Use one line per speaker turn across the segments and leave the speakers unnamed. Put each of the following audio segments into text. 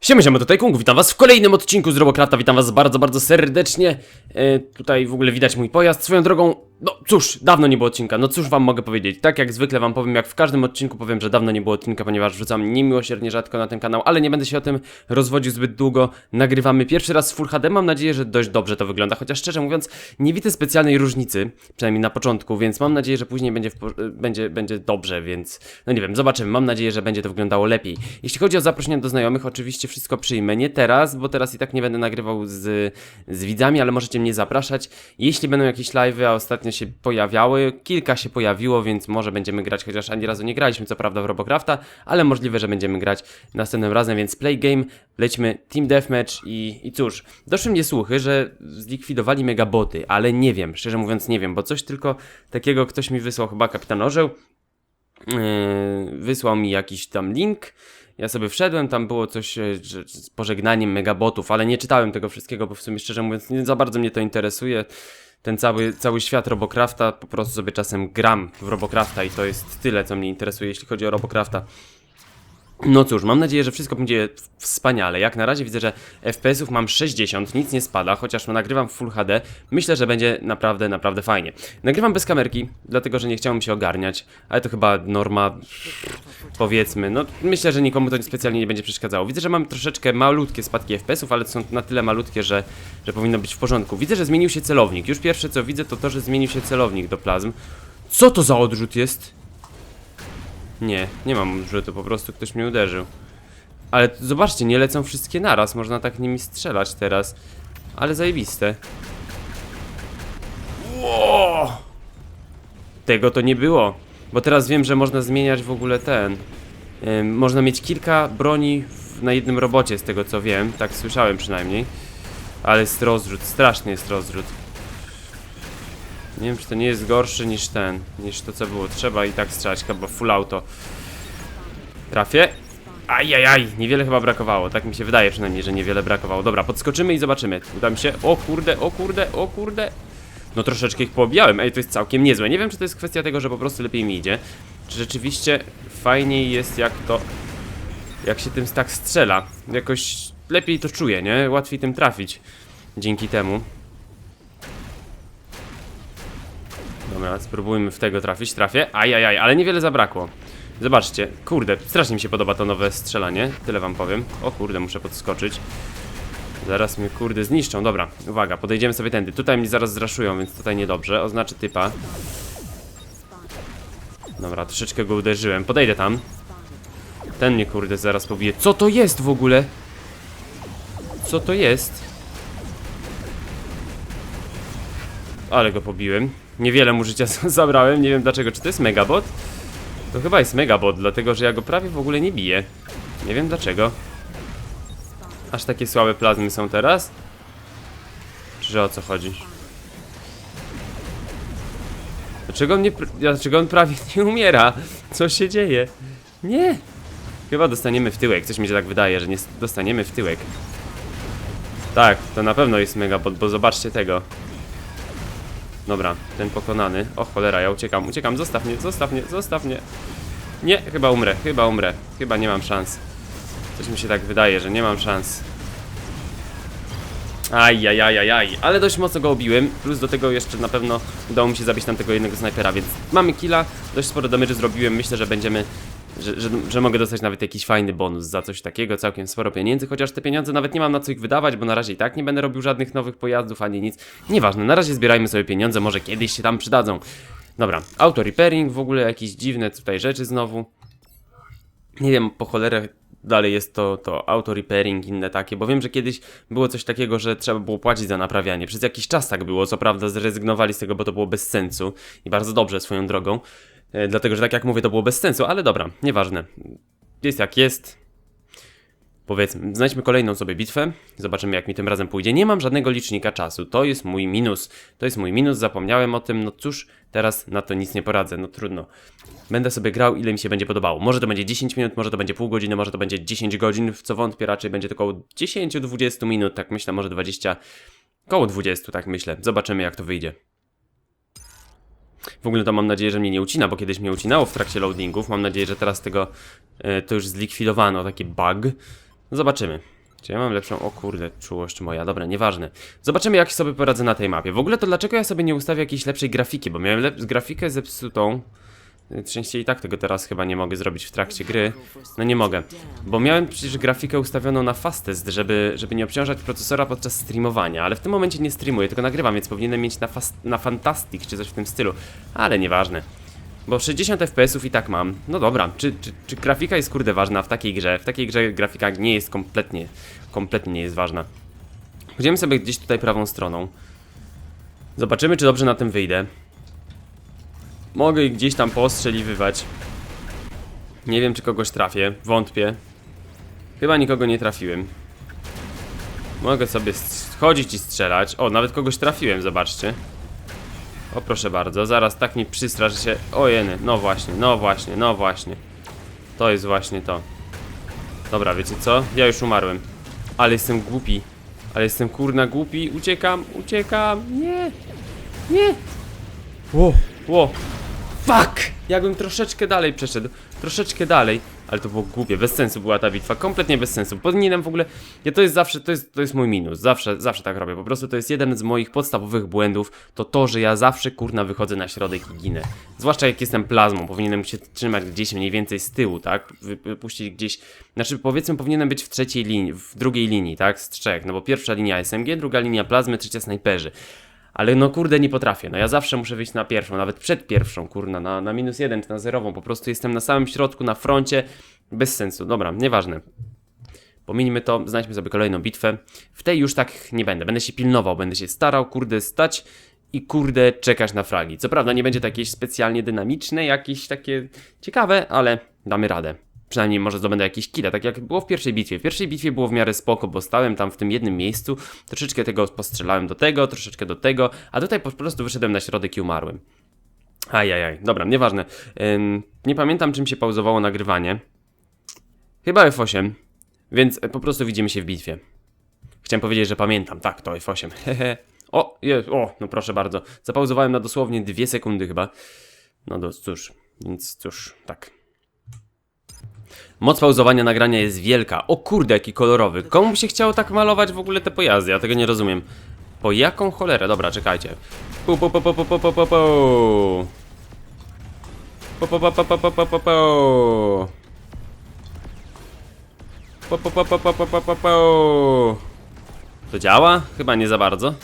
Siema, siema, tutaj Kung, witam was w kolejnym odcinku z Robocrafta, witam was bardzo, bardzo serdecznie. E, tutaj w ogóle widać mój pojazd, swoją drogą, no cóż, dawno nie było odcinka, no cóż wam mogę powiedzieć. Tak jak zwykle wam powiem, jak w każdym odcinku powiem, że dawno nie było odcinka, ponieważ wrzucam niemiłosiernie rzadko na ten kanał, ale nie będę się o tym rozwodził zbyt długo. Nagrywamy pierwszy raz z Full HD, mam nadzieję, że dość dobrze to wygląda, chociaż szczerze mówiąc, nie widzę specjalnej różnicy, przynajmniej na początku, więc mam nadzieję, że później będzie, będzie, będzie dobrze, więc no nie wiem, zobaczymy, mam nadzieję, że będzie to wyglądało lepiej. Jeśli chodzi o zaproszenia do znajomych, oczywiście wszystko przyjmę, nie teraz, bo teraz i tak nie będę nagrywał z, z widzami, ale możecie mnie zapraszać. Jeśli będą jakieś live'y, a ostatnio się pojawiały, kilka się pojawiło, więc może będziemy grać, chociaż ani razu nie graliśmy, co prawda w Robocrafta, ale możliwe, że będziemy grać następnym razem, więc play game, lećmy Team Deathmatch i, i cóż, doszły mnie słuchy, że zlikwidowali megaboty, ale nie wiem, szczerze mówiąc nie wiem, bo coś tylko takiego ktoś mi wysłał, chyba kapitan Orzeł, Yy, wysłał mi jakiś tam link. Ja sobie wszedłem, tam było coś e, z pożegnaniem megabotów, ale nie czytałem tego wszystkiego, bo w sumie szczerze mówiąc nie za bardzo mnie to interesuje. Ten cały, cały świat Robocrafta, po prostu sobie czasem gram w Robocrafta i to jest tyle, co mnie interesuje, jeśli chodzi o Robocrafta. No cóż, mam nadzieję, że wszystko będzie wspaniale. Jak na razie widzę, że FPS-ów mam 60, nic nie spada, chociaż no, nagrywam w Full HD. Myślę, że będzie naprawdę, naprawdę fajnie. Nagrywam bez kamerki, dlatego że nie chciałem się ogarniać, ale to chyba norma, powiedzmy. No myślę, że nikomu to specjalnie nie będzie przeszkadzało. Widzę, że mam troszeczkę malutkie spadki FPS-ów, ale są na tyle malutkie, że, że powinno być w porządku. Widzę, że zmienił się celownik. Już pierwsze co widzę to to, że zmienił się celownik do plazm. Co to za odrzut jest? Nie, nie mam odrzutu, po prostu ktoś mnie uderzył. Ale zobaczcie, nie lecą wszystkie naraz, można tak nimi strzelać teraz. Ale zajebiste. Ło! Tego to nie było. Bo teraz wiem, że można zmieniać w ogóle ten. Ym, można mieć kilka broni w, na jednym robocie, z tego co wiem. Tak słyszałem przynajmniej. Ale jest rozrzut, straszny jest rozrzut. Nie wiem, czy to nie jest gorszy niż ten, niż to co było. Trzeba i tak strzelać, chyba full auto. Trafię. Ajajaj, niewiele chyba brakowało. Tak mi się wydaje przynajmniej, że niewiele brakowało. Dobra, podskoczymy i zobaczymy. Uda mi się. O kurde, o kurde, o kurde. No troszeczkę ich poobijałem. Ej, to jest całkiem niezłe. Nie wiem, czy to jest kwestia tego, że po prostu lepiej mi idzie. Czy rzeczywiście fajniej jest jak to... Jak się tym tak strzela. Jakoś lepiej to czuję, nie? Łatwiej tym trafić. Dzięki temu. Dobra, spróbujmy w tego trafić. Trafię. Ajajaj, ale niewiele zabrakło. Zobaczcie, kurde, strasznie mi się podoba to nowe strzelanie. Tyle wam powiem. O kurde, muszę podskoczyć. Zaraz mnie kurde zniszczą. Dobra, uwaga, podejdziemy sobie tędy. Tutaj mnie zaraz zraszują, więc tutaj niedobrze. Oznaczy typa. Dobra, troszeczkę go uderzyłem. Podejdę tam. Ten mnie kurde zaraz pobije. Co to jest w ogóle? Co to jest? Ale go pobiłem. Niewiele mu życia zabrałem, nie wiem dlaczego. Czy to jest megabot? To chyba jest megabot, dlatego że ja go prawie w ogóle nie biję. Nie wiem dlaczego. Aż takie słabe plazmy są teraz? Czy o co chodzi? Dlaczego on, nie, dlaczego on prawie nie umiera? Co się dzieje? Nie! Chyba dostaniemy w tyłek, coś mi się tak wydaje, że nie dostaniemy w tyłek. Tak, to na pewno jest megabot, bo zobaczcie tego. Dobra, ten pokonany. O cholera, ja uciekam, uciekam, zostaw mnie, zostaw mnie, zostaw mnie. Nie, chyba umrę, chyba umrę. Chyba nie mam szans. Coś mi się tak wydaje, że nie mam szans. Ajajajajaj, ale dość mocno go obiłem, plus do tego jeszcze na pewno udało mi się zabić tam tego jednego snajpera, więc mamy killa, dość sporo damage zrobiłem, myślę, że będziemy, że, że, że mogę dostać nawet jakiś fajny bonus za coś takiego, całkiem sporo pieniędzy, chociaż te pieniądze nawet nie mam na co ich wydawać, bo na razie i tak nie będę robił żadnych nowych pojazdów, ani nic, nieważne, na razie zbierajmy sobie pieniądze, może kiedyś się tam przydadzą. Dobra, auto repairing, w ogóle jakieś dziwne tutaj rzeczy znowu. Nie wiem, po cholerę dalej jest to, to auto repairing, inne takie, bo wiem, że kiedyś było coś takiego, że trzeba było płacić za naprawianie. Przez jakiś czas tak było, co prawda zrezygnowali z tego, bo to było bez sensu i bardzo dobrze swoją drogą. E, dlatego, że tak jak mówię, to było bez sensu, ale dobra, nieważne. Jest jak jest. Powiedzmy, znajdźmy kolejną sobie bitwę, zobaczymy jak mi tym razem pójdzie. Nie mam żadnego licznika czasu, to jest mój minus. To jest mój minus, zapomniałem o tym, no cóż, teraz na to nic nie poradzę, no trudno. Będę sobie grał ile mi się będzie podobało. Może to będzie 10 minut, może to będzie pół godziny, może to będzie 10 godzin, w co wątpię, raczej będzie to około 10-20 minut, tak myślę, może 20, koło 20, tak myślę. Zobaczymy jak to wyjdzie. W ogóle to mam nadzieję, że mnie nie ucina, bo kiedyś mnie ucinało w trakcie loadingów. Mam nadzieję, że teraz tego e, to już zlikwidowano, taki bug. Zobaczymy. Czy ja mam lepszą... O kurde, czułość moja. Dobra, nieważne. Zobaczymy, jak sobie poradzę na tej mapie. W ogóle to dlaczego ja sobie nie ustawię jakiejś lepszej grafiki? Bo miałem lep... grafikę zepsutą. Częściej i tak tego teraz chyba nie mogę zrobić w trakcie gry. No nie mogę. Bo miałem przecież grafikę ustawioną na fastest, żeby, żeby nie obciążać procesora podczas streamowania. Ale w tym momencie nie streamuję, tylko nagrywam, więc powinienem mieć na, fast... na Fantastic czy coś w tym stylu. Ale nieważne. Bo 60 FPS-ów i tak mam. No dobra, czy, czy, czy grafika jest kurde ważna w takiej grze? W takiej grze grafika nie jest kompletnie, kompletnie nie jest ważna. Pójdziemy sobie gdzieś tutaj prawą stroną. Zobaczymy, czy dobrze na tym wyjdę. Mogę ich gdzieś tam postrzeliwywać. Nie wiem, czy kogoś trafię. Wątpię. Chyba nikogo nie trafiłem. Mogę sobie chodzić i strzelać. O, nawet kogoś trafiłem, zobaczcie. O proszę bardzo, zaraz tak mi przystrasz że się. O jeny, no właśnie, no właśnie, no właśnie. To jest właśnie to. Dobra, wiecie co? Ja już umarłem. Ale jestem głupi. Ale jestem kurna głupi. Uciekam, uciekam. Nie. Nie. Ło, ło. Fuck! Jakbym troszeczkę dalej przeszedł. Troszeczkę dalej. Ale to było głupie, bez sensu była ta bitwa, kompletnie bez sensu. Powinienem w ogóle. Ja to jest zawsze, to jest, to jest mój minus. Zawsze, zawsze tak robię. Po prostu to jest jeden z moich podstawowych błędów. To to, że ja zawsze kurna wychodzę na środek i ginę. Zwłaszcza jak jestem plazmą. Powinienem się trzymać gdzieś mniej więcej z tyłu, tak? Wy- Wypuścić gdzieś. Znaczy powiedzmy powinienem być w trzeciej linii, w drugiej linii, tak? Z trzech. No bo pierwsza linia SMG, druga linia plazmy, trzecia snajperzy. Ale no kurde nie potrafię, no ja zawsze muszę wyjść na pierwszą, nawet przed pierwszą, kurna, na, na minus jeden czy na zerową, po prostu jestem na samym środku, na froncie, bez sensu, dobra, nieważne. Pominijmy to, znajdźmy sobie kolejną bitwę. W tej już tak nie będę, będę się pilnował, będę się starał, kurde, stać i kurde czekać na fragi. Co prawda nie będzie to jakieś specjalnie dynamiczne, jakieś takie ciekawe, ale damy radę. Przynajmniej może zdobędę jakieś kile, tak jak było w pierwszej bitwie. W pierwszej bitwie było w miarę spoko, bo stałem tam w tym jednym miejscu, troszeczkę tego postrzelałem do tego, troszeczkę do tego, a tutaj po prostu wyszedłem na środek i umarłem. Ajajaj, dobra, nieważne. Ym, nie pamiętam czym się pauzowało nagrywanie. Chyba F8, więc po prostu widzimy się w bitwie. Chciałem powiedzieć, że pamiętam, tak, to F8. Hehe. o, jest, o, no proszę bardzo. Zapauzowałem na dosłownie dwie sekundy chyba. No do, cóż, więc cóż, tak. Moc pauzowania nagrania jest wielka. O kurde, jaki kolorowy. Komu się chciało tak malować w ogóle te pojazdy? Ja tego nie rozumiem. Po jaką cholerę? Dobra, czekajcie. Pu, pu, pu, pu, pu, pu, pu, pu, pu. Pu, pu, pu, pu, pu, pu, pu, pu, pu. Pu, pu, pu, pu, pu, pu, pu, pu, pu. To działa? Chyba nie za bardzo.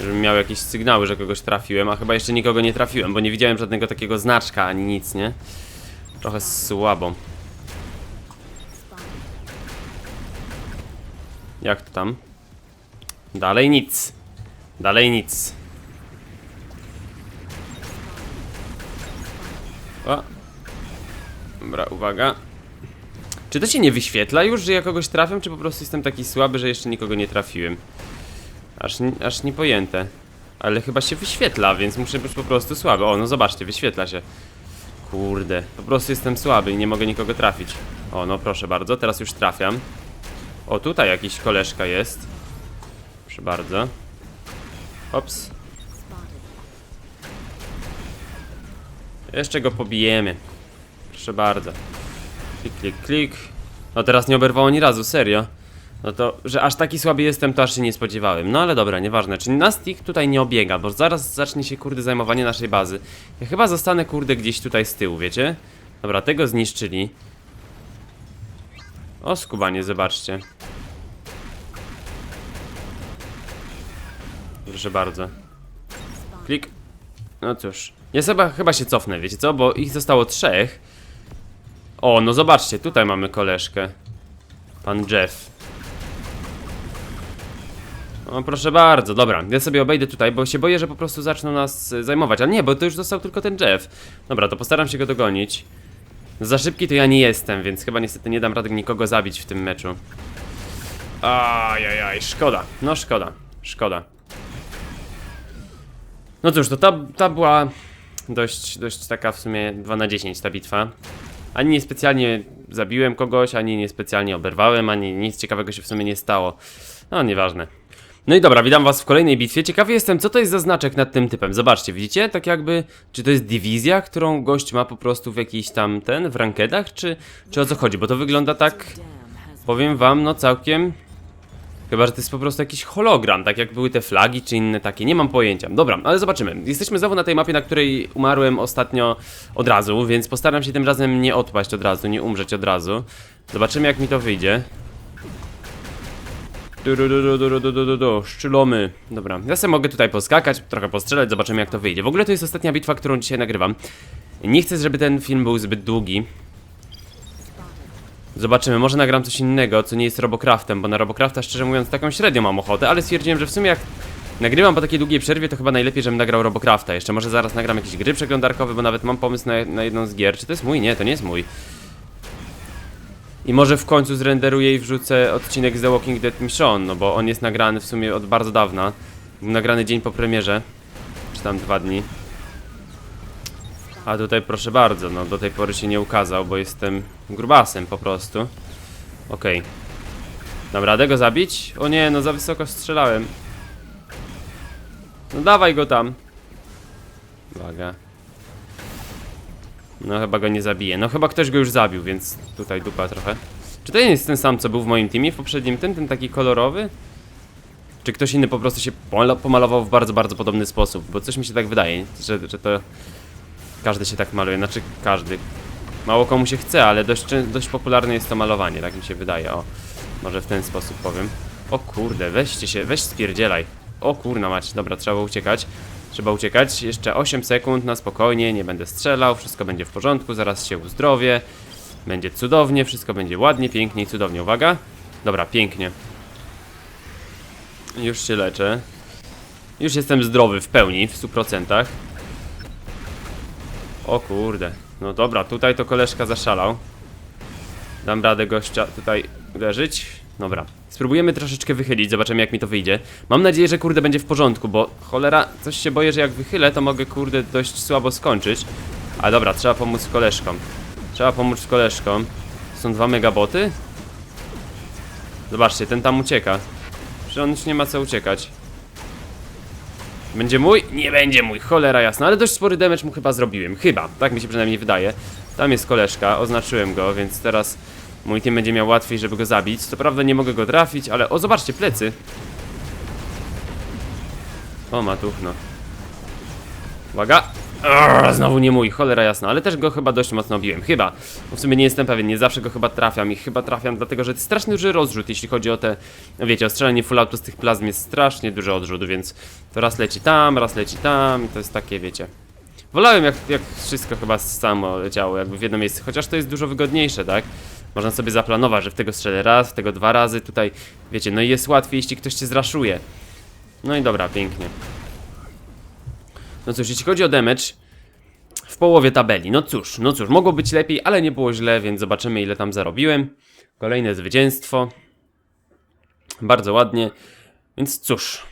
Żebym miał jakieś sygnały, że kogoś trafiłem, a chyba jeszcze nikogo nie trafiłem, bo nie widziałem żadnego takiego znaczka ani nic, nie? Trochę słabo. Jak to tam? Dalej nic. Dalej nic. O. Dobra, uwaga. Czy to się nie wyświetla już, że ja kogoś trafiam, czy po prostu jestem taki słaby, że jeszcze nikogo nie trafiłem? Aż, aż niepojęte. Ale chyba się wyświetla, więc muszę być po prostu słaby. O, no zobaczcie, wyświetla się. Kurde, po prostu jestem słaby i nie mogę nikogo trafić. O, no proszę bardzo, teraz już trafiam. O, tutaj jakiś koleżka jest. Proszę bardzo. Ops. Jeszcze go pobijemy. Proszę bardzo. Klik, klik, klik. No teraz nie oberwało ani razu, serio. No to, że aż taki słaby jestem, to aż się nie spodziewałem. No ale dobra, nieważne. Czyli nas ich tutaj nie obiega, bo zaraz zacznie się kurde zajmowanie naszej bazy. Ja chyba zostanę kurde gdzieś tutaj z tyłu, wiecie? Dobra, tego zniszczyli. O, skubanie, zobaczcie. Proszę bardzo. Klik. No cóż. Ja sobie chyba się cofnę, wiecie co? Bo ich zostało trzech. O, no zobaczcie, tutaj mamy koleżkę. Pan Jeff. O, proszę bardzo, dobra, ja sobie obejdę tutaj, bo się boję, że po prostu zaczną nas y, zajmować. Ale nie, bo to już został tylko ten Jeff. Dobra, to postaram się go dogonić. Za szybki to ja nie jestem, więc chyba niestety nie dam rady nikogo zabić w tym meczu. Ajajaj, szkoda. No szkoda, szkoda. No cóż, to ta, ta była dość, dość taka w sumie 2 na 10 ta bitwa. Ani nie specjalnie zabiłem kogoś, ani nie specjalnie oberwałem, ani nic ciekawego się w sumie nie stało. No, nieważne. No i dobra, witam was w kolejnej bitwie. Ciekawy jestem, co to jest za znaczek nad tym typem. Zobaczcie, widzicie? Tak jakby, czy to jest dywizja, którą gość ma po prostu w jakiś tam ten, w rankedach, czy, czy o co chodzi? Bo to wygląda tak, powiem wam, no całkiem... Chyba, że to jest po prostu jakiś hologram, tak jak były te flagi czy inne takie, nie mam pojęcia. Dobra, no ale zobaczymy. Jesteśmy znowu na tej mapie, na której umarłem ostatnio od razu, więc postaram się tym razem nie odpaść od razu, nie umrzeć od razu. Zobaczymy jak mi to wyjdzie. Du, du, du, du, du, du, du, du. Szczylony. Dobra, ja sobie mogę tutaj poskakać, trochę postrzelać, zobaczymy jak to wyjdzie. W ogóle to jest ostatnia bitwa, którą dzisiaj nagrywam. Nie chcę, żeby ten film był zbyt długi, Zobaczymy, może nagram coś innego, co nie jest Robocraftem, bo na Robocrafta szczerze mówiąc taką średnią mam ochotę, ale stwierdziłem, że w sumie jak nagrywam po takiej długiej przerwie, to chyba najlepiej, żebym nagrał Robocrafta. Jeszcze może zaraz nagram jakieś gry przeglądarkowe, bo nawet mam pomysł na, na jedną z gier. Czy to jest mój? Nie, to nie jest mój. I może w końcu zrenderuję i wrzucę odcinek z The Walking Dead Mission, no bo on jest nagrany w sumie od bardzo dawna. Był nagrany dzień po premierze, czy tam dwa dni. A tutaj proszę bardzo, no do tej pory się nie ukazał, bo jestem grubasem po prostu. Okej. Dam radę go zabić? O nie, no za wysoko strzelałem. No dawaj go tam. Uwaga. No chyba go nie zabije. No chyba ktoś go już zabił, więc tutaj dupa trochę. Czy to nie jest ten sam, co był w moim teamie w poprzednim tym, ten taki kolorowy? Czy ktoś inny po prostu się pomalował w bardzo, bardzo podobny sposób? Bo coś mi się tak wydaje, że, że to... Każdy się tak maluje, znaczy każdy. Mało komu się chce, ale dość, dość popularne jest to malowanie, tak mi się wydaje, o. Może w ten sposób powiem. O kurde, weźcie się, weź spierdzielaj. O kurna mać, dobra, trzeba uciekać. Trzeba uciekać, jeszcze 8 sekund na spokojnie, nie będę strzelał, wszystko będzie w porządku, zaraz się uzdrowię. Będzie cudownie, wszystko będzie ładnie, pięknie i cudownie, uwaga. Dobra, pięknie. Już się leczę. Już jestem zdrowy w pełni, w 100%. O kurde. No dobra, tutaj to koleżka zaszalał. Dam radę gościa tutaj uderzyć. Dobra. Spróbujemy troszeczkę wychylić, zobaczymy jak mi to wyjdzie. Mam nadzieję, że kurde będzie w porządku, bo cholera, coś się boję, że jak wychylę, to mogę kurde dość słabo skończyć. A dobra, trzeba pomóc koleżkom. Trzeba pomóc koleżkom. Są dwa megaboty? Zobaczcie, ten tam ucieka. Że on już nie ma co uciekać. Będzie mój? Nie będzie mój, cholera jasna, ale dość spory damage mu chyba zrobiłem, chyba, tak mi się przynajmniej wydaje. Tam jest koleżka, oznaczyłem go, więc teraz mój team będzie miał łatwiej, żeby go zabić. Co prawda nie mogę go trafić, ale o, zobaczcie, plecy. O, matuchno. Uwaga. Arr, znowu nie mój, cholera jasna, ale też go chyba dość mocno obiłem, chyba. Bo w sumie nie jestem pewien, nie zawsze go chyba trafiam i chyba trafiam dlatego, że straszny duży rozrzut, jeśli chodzi o te, wiecie, o strzelanie full z tych plazm jest strasznie duży odrzut, więc to raz leci tam, raz leci tam i to jest takie, wiecie. Wolałem jak, jak wszystko chyba samo leciało, jakby w jedno miejsce, chociaż to jest dużo wygodniejsze, tak? Można sobie zaplanować, że w tego strzelę raz, w tego dwa razy, tutaj, wiecie, no i jest łatwiej, jeśli ktoś cię zraszuje. No i dobra, pięknie. No cóż, jeśli chodzi o damage, w połowie tabeli. No cóż, no cóż, mogło być lepiej, ale nie było źle, więc zobaczymy ile tam zarobiłem. Kolejne zwycięstwo. Bardzo ładnie. Więc cóż,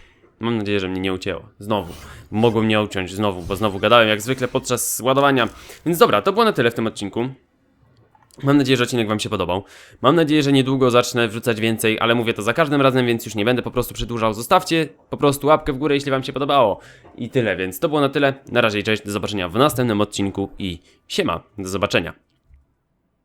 mam nadzieję, że mnie nie ucięło. Znowu. Mogło mnie uciąć znowu, bo znowu gadałem jak zwykle podczas ładowania. Więc dobra, to było na tyle w tym odcinku. Mam nadzieję, że odcinek Wam się podobał. Mam nadzieję, że niedługo zacznę wrzucać więcej, ale mówię to za każdym razem, więc już nie będę po prostu przedłużał. Zostawcie po prostu łapkę w górę, jeśli Wam się podobało. I tyle, więc to było na tyle. Na razie cześć, do zobaczenia w następnym odcinku i siema, do zobaczenia.